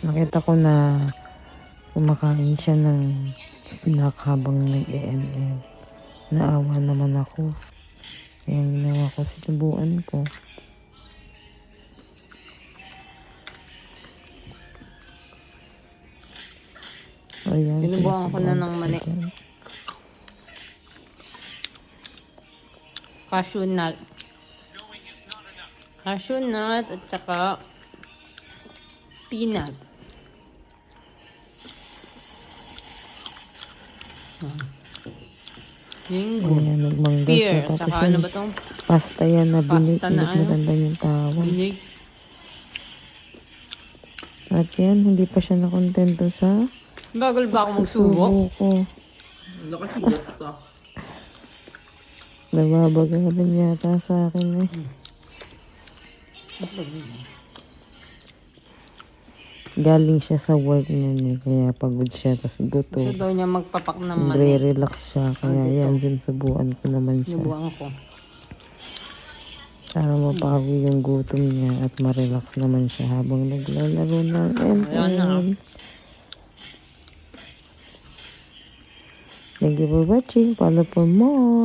Nakita ko na kumakain siya ng snack habang nag-EML. Naawa naman ako. Kaya ginawa ko, sinubuan ko. Ayan, Sinubukan ko na ng dyan. Cashew nut. Cashew nut at saka peanut. Mango. Ayan, nagmangga siya. Pear. Tapos Saka ano ba tong pasta yan na binig. Pasta na Hindi ano? maganda yung tawag. binig? At yan, hindi pa siya nakontento sa Bagal ba ako magsubok? subo ko. Nakasubok ka. Nababagalan yata sa akin eh. Galing siya sa work niya niya, kaya pagod siya, tas Gusto gutom. daw niya magpapak ng mani. Nagre-relax siya, kaya yan, dun subuan ko naman siya. Sinubukan ko. Para mapawi yung gutom niya at ma-relax naman siya habang naglalaro ng Ayan na. ML. Thank you for watching. Follow for more.